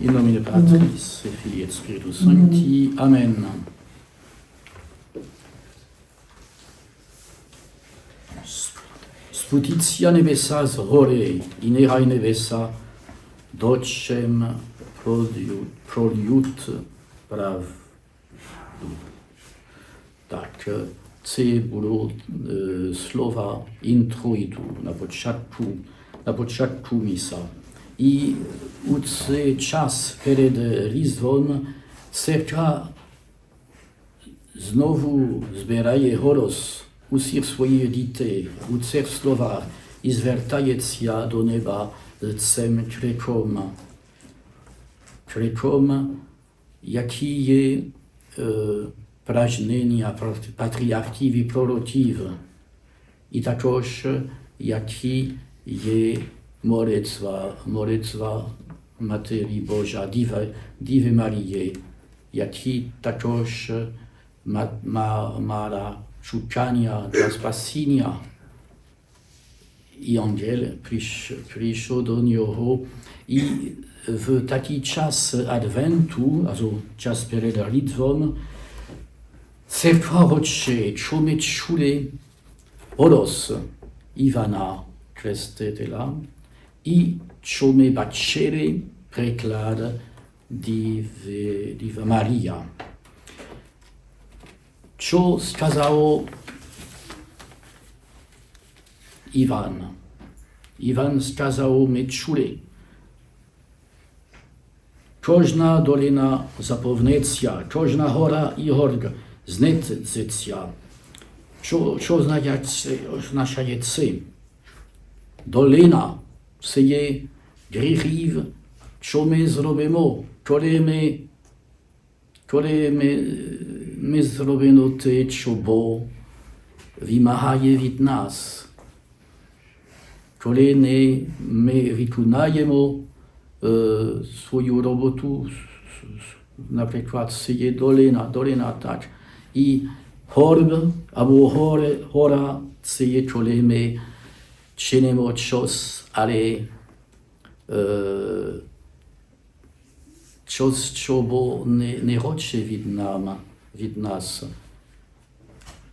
In nomine Patris et Filii et Spiritus Sancti. Amen. Sputitia nebesas hore, inerae nebesa, docem prodiut, prodiut prav. Tak, це було е, слова інтроїту на початку, на початку міса. І у цей час перед Різдвом церква знову збирає голос усіх своїх дітей у цих словах і звертається до неба цим криком. Криком, який є е, прагнення патріархів і пророків, і також які є modlitwa, modlitwa Materii Boża, Diwy, Diwy Marii, jak i takoż ma, ma, mara szukania dla spasienia. I angiel przysz, przyszedł do niego i w taki czas adwentu, also czas przed modlitwą, se prorocze, człowiek czule odosł Iwana Krestetela, i ciągle bacery preklada div, diva Maria. Co skazało Iwan? Iwan skazał mnie czule. Każda dolina zapownecja, każda hora i horga znececja. Co, co oznacza jecy? Dolina це? означає це? Долина це є гріхів, що ми зробимо, коли ми, коли ми, ми зробимо те, що Бог вимагає від нас. Коли не, ми виконаємо е, свою роботу, с- с- наприклад, це є долина, долина так. І горб або горе, гора це є, коли ми чинимо щось, але е, щось, що Бог не, не хоче від, нам, від нас.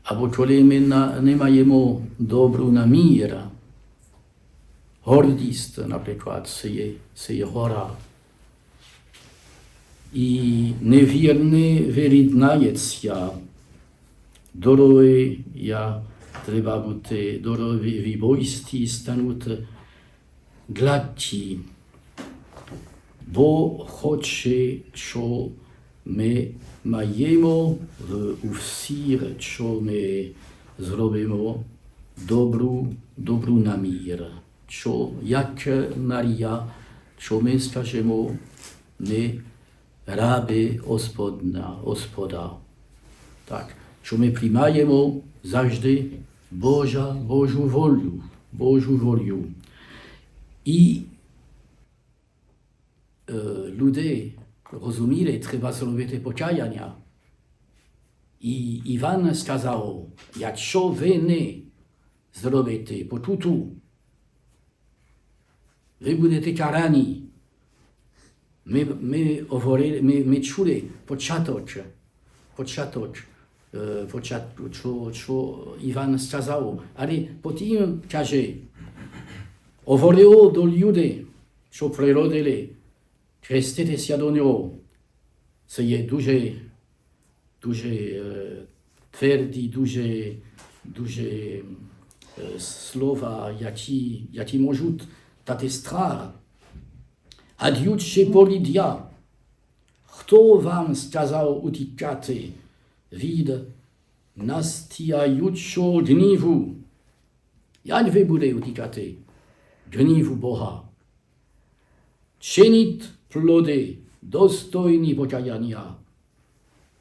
Або коли ми на, не маємо добру наміра, гордість, наприклад, це є, це є гора. І невірне виріднається. Дороги я treba biti dorovi výbojisti, stanut gladší. Bo hoče, čo my majemo v uvsír, čo my zrobimo dobru, dobru na mír. Čo, jak Maria, čo my skažemo, my ráby ospodna, ospoda. Tak, čo my primajemo zaždy Boża, Bożą wolą, Bożą wolą. I e, ludzie rozumieli, trzeba zrobić te pociajania. I Iwan skazał, jak się wy nie zrobicie poczutu, wy będziecie karani. My, my, my, my czuli podsiatocze, podsiatocze. початку, що, що Іван сказав, але потім каже, говорив до людей, що природили, хреститися до нього. Це є дуже, дуже е, тверді, дуже, дуже е, слова, які, які можуть дати страх. Ад'юче полідя, хто вам сказав утікати від vid nastiajučo gnívu. jaň vy bude utíkat gnívu Boha? Činit plody dostojný pokajania.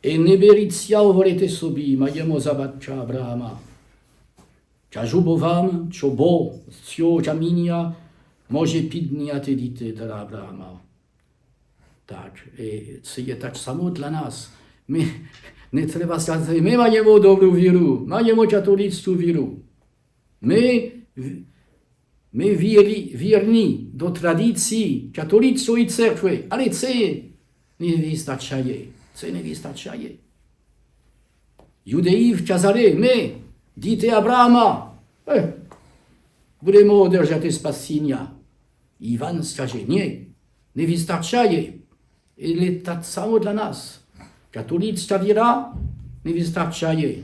I nevěřící hovoríte sobí, majemo zabatča Abrahama. Kažubo vám, čo bo z čamínia, kamínia může pidniat dítě dala Abrahama. Tak, e, je tak samo dla nás. My ne treba stati. Mi imamo dobru vjeru, imamo katoličku vjeru. Mi, mi vjeri, vjerni do tradiciji katoličkoj crkve, ali ce ne vistačaje, ce ne vistačaje. Judeji kazali, my, dite Abrama, eh, budemo održati spasienia. Iwan skaże, nie, nie wystarczaje. Ile tak samo dla nas. Catoliți vira, ne vistați ei.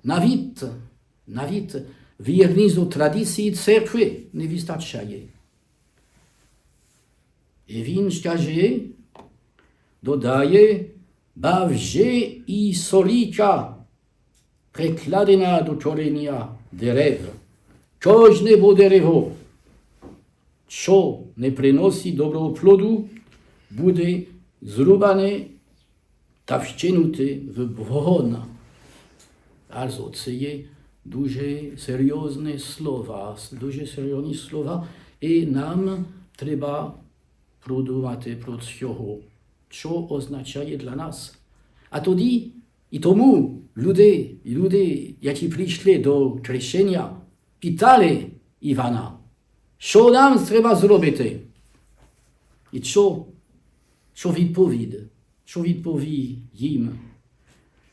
Navit, navit, wierni do tradycji cerkwi, ne vistați ei. I win szczerze dodaje, bawże i solika, prekladyna do czorenia derew, Coś nie bude drewo, co nie przynosi dobrego plodu, bude zrubane буде зрубане та вщинути в вогонь. Also, це є дуже серйозні слова, дуже серйозні слова, і нам треба продумати про цього, що означає для нас. А тоді і тому люди, люди, які прийшли до хрещення, питали Івана, що нам треба зробити? І що, що відповідь? Що відповів їм?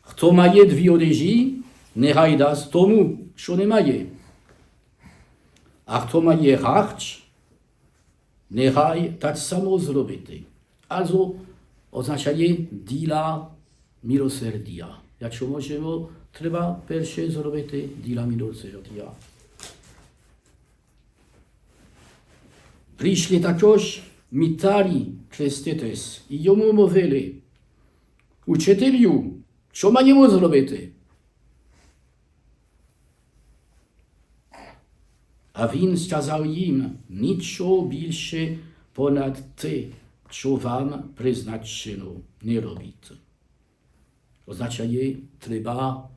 Хто має дві одежі, нехай дасть тому, що не має. А хто має гарч, нехай так само зробити. Also означає діла милосердя. Якщо можемо, треба перше зробити діла милосердя. Прийшли також мітарі хреститись і йому мовили, Учителю, що маємо зробити? А він сказав їм, нічого більше понад те, що вам призначено, не робіть. Означає, треба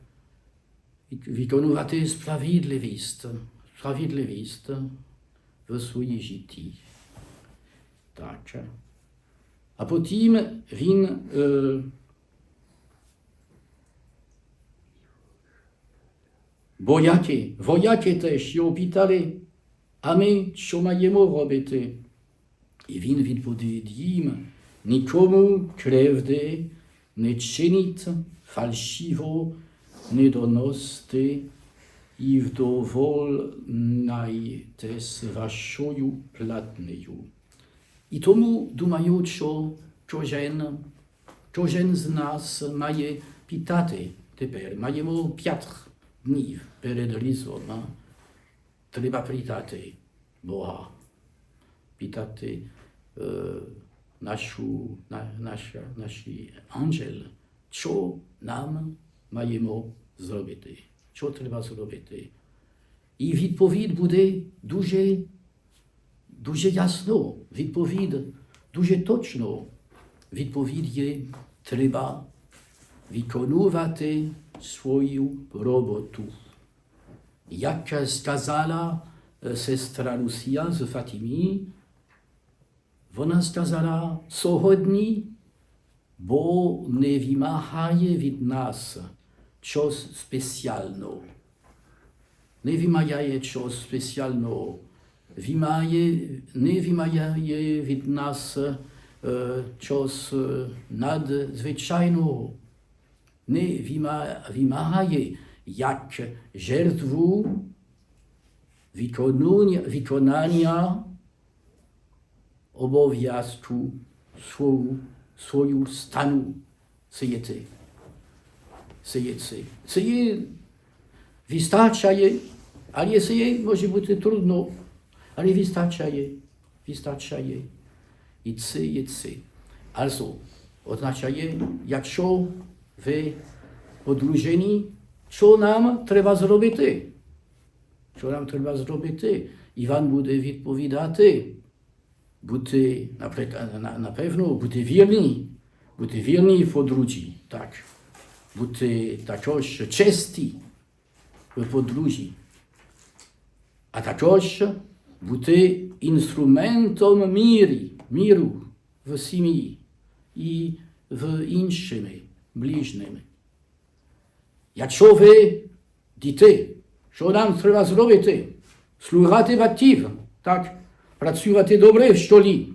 виконувати справедливість, справедливість в своїй житті. Так. А потім він е, Вояки, вояки теж його питали, а ми що маємо робити? І він відповів їм, нікому кривди не чиніть, фальшиво не доносьте і вдовольняйтесь вашою платнею. І тому думаю, що кожен, кожен з нас має питати тепер, маємо п'ять днів перед Різдвом. Треба питати Бога, питати е, нашу, на, наша, наші ангел, що нам маємо зробити, що треба зробити. І відповідь буде дуже, дуже ясно, відповідь дуже точно. Відповідь є, треба виконувати свою роботу. Як сказала е, сестра Лусія з Фатімі, вона сказала сьогодні, бо не вимагає від нас щось спеціального. Не вимагає щось спеціального. Вимагає, не вимагає від нас е, щось е, надзвичайного не вима- вимагає як жертву виконання, виконання обов'язку свою, свою стану. Це є це. Це є це. Це є вистачає, але це є, може бути трудно, але вистачає, вистачає. І це є це. Also, означає, якщо ви одружені, що нам треба зробити? Що нам треба зробити? Іван буде відповідати. Бути, напевно, бути вірні, бути вірні в подружжі, так. Бути також честі в подружжі. А також бути інструментом мірі, міру в сім'ї і в іншими ближніми. Якщо ви діти, що нам треба зробити? слугати ватів, так, працювати добре в школі.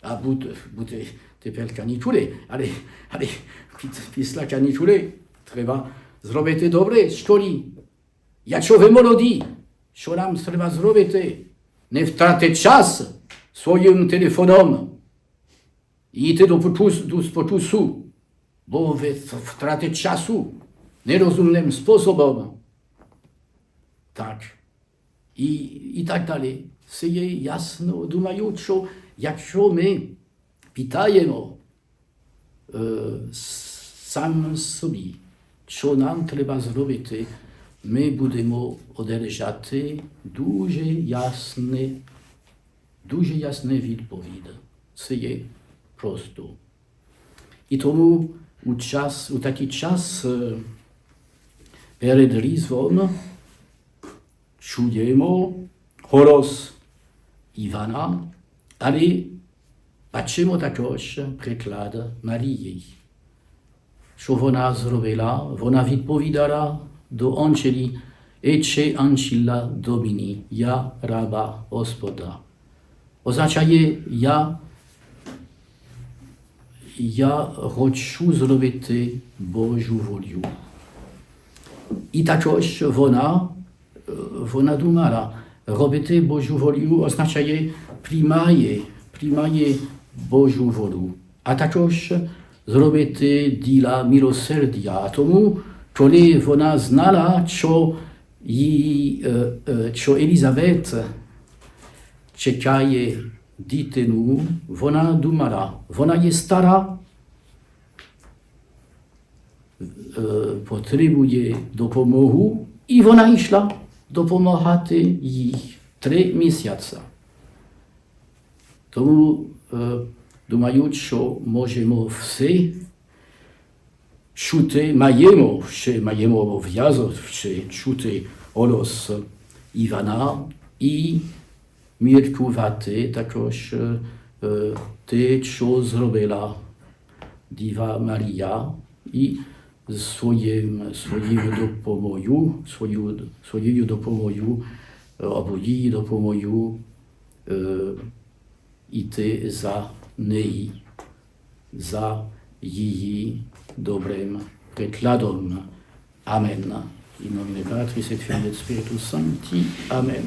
А бути, бути тепер канікули, але, але під, після канікули треба зробити добре в школі. Якщо ви молоді, що нам треба зробити? Не втратити час своїм телефоном. Йти до потусу, до спотусу, бо ви втратите часу нерозумним способом. Так. І, і так далі. Це є ясно. Думаю, що якщо ми питаємо е, сам собі, що нам треба зробити, ми будемо одержати дуже ясне, дуже ясне відповідь. Це є просто. І тому у, час, у такий час е, перед Різдвом чуємо голос Івана, але бачимо також приклад Марії. Що вона зробила? Вона відповідала до анчелі, Ече анчілла доміні, я раба Господа. Означає, я, я хочу зробити Божу волю. І також вона, е, вона думала, робити Божу волю означає приймає, приймає Божу волю. А також зробити діла милосердя. Тому, коли вона знала, що, її, е, е, що Елізавет чекає дитину, вона думала, вона є стара, потребує допомогу, і вона йшла допомагати їй три місяці. Тому е, думаю, що можемо все чути, маємо ще маємо обов'язок ще чути голос Івана і Milkuvate, takoś euh, ty co zrobiła diva Maria i swoim, swoim dopomoju, swoju, swojej dopomoju, albo euh, jej dopomoju euh, i ty za nei, za jej dobrym przykładem. Amen. In nomine Patris et Filii et Spiritus Sancti. Amen.